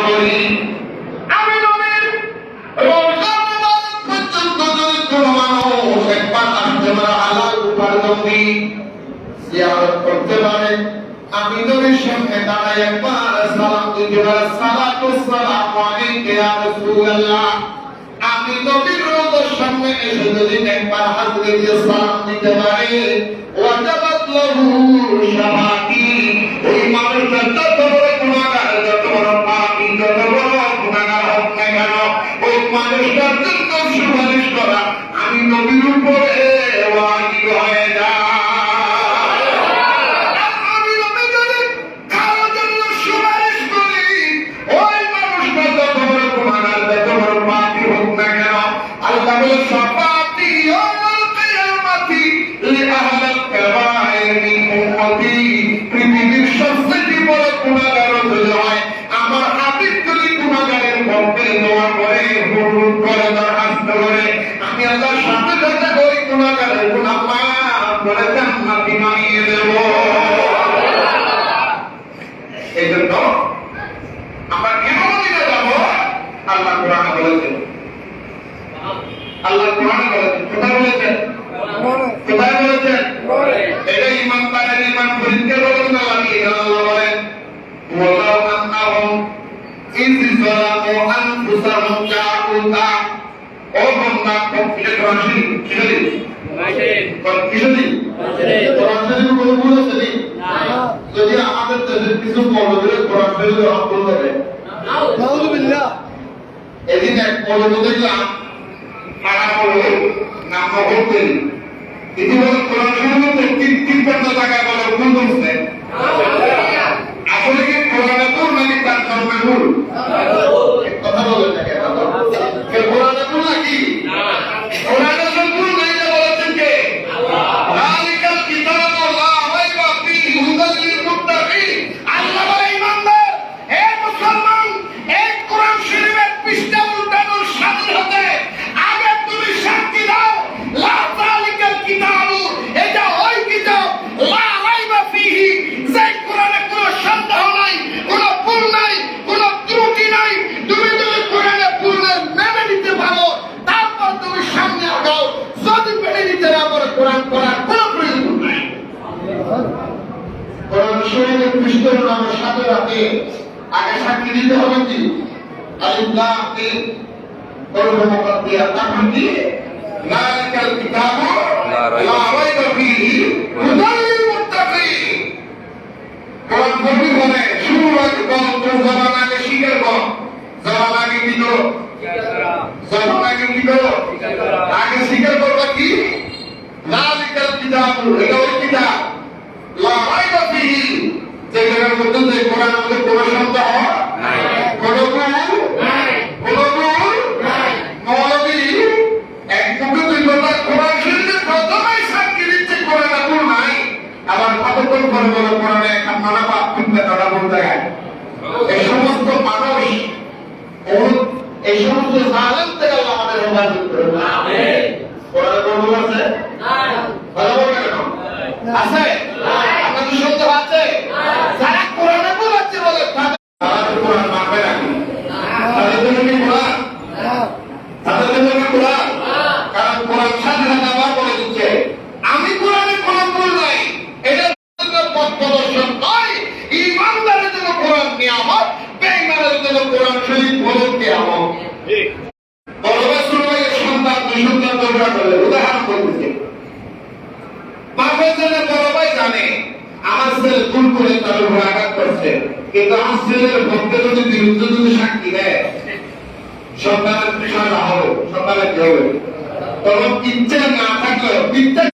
বলি আমি নবীর পর্যন্ত যদি কোনো মানুষ একবার আসতে পারে হালাল উপার্জন সামনে এসে যদি একবার হাজরে দিয়ে সালাম দিতে পারে ওয়াজাবাত লাহু শাফাতি আমি যদি আমাদের দেশের কিছু মৌলবীরা কোরআন শরীফ করে এদিন এক মৌলবী দেখলাম ইতিমধ্যে কোরআন শরীফে তিন পাঁচটা জায়গায় বলে ভুল বলছে সাথে আগে সাক্ষী দিতে হবে কি? আলিফ লাম মিম করব মুকাদ্দিয়া তাকবীর দিয়ে যালিকাল কিতাবু লা রাইবা ফীহি হুদাল লিল মুত্তাকিন কোরআন পড়বি বলে শুরু আগে বল তোর জবান আগে শিখের বল জবান আগে কি করো? জবান আগে কি করো? আগে শিখের করবা কি? কিতাবু এটা ওই যে জায়গার মধ্যে কোরআন আমাদের কোনো সন্দেহ কোনো ভুল কোনো ভুল মৌলবী? এক মুখে দুই কথা কোরআন শরীফে প্রথমেই সাক্ষী দিচ্ছে কোরআনে ভুল নাই। আবার কতক্ষণ পরে বলে কোরআনে একটা মানা পাপ কিনতে তারা বলতে গায় এই সমস্ত মানুষ এই সমস্ত জালেম থেকে আল্লাহ আমাদের হেফাজত করুন। কোরআনে কোনো আছে? ভালো বলবে কেন আছে আপনাদের সন্দেহ আছে যারা কোরআনে ভুল আছে বলে তাদের তারা তো কোরআন মানবে নাকি তাদের জন্য কি কোরআন তাদের জন্য কি কোরআন কারণ কোরআন সাথে সাথে আবার বলে দিচ্ছে আমি কোরআনে কোনো ভুল নাই এটা তাদের পথ প্রদর্শন নয় ইমানদারের জন্য কোরআন নিয়ামত বেঈমানের জন্য কোরআন শরীফ হলো কিয়ামত বড় সুরমাইয়ের সন্তান দুই সন্তান দৌড়া করলে উদাহরণ করতেছে বাপের জন্য বড় ভাই জানে ছেলে ভুল করে তার উপর আঘাত করছে। কিন্তু ছেলের ভক্তের যদি বিরুদ্ধে যদি সাক্ষী দেয়। সন্তানের বিষয়টা হবে সন্তানের কি হবে তখন ইচ্ছা না থাকলেও ইচ্ছে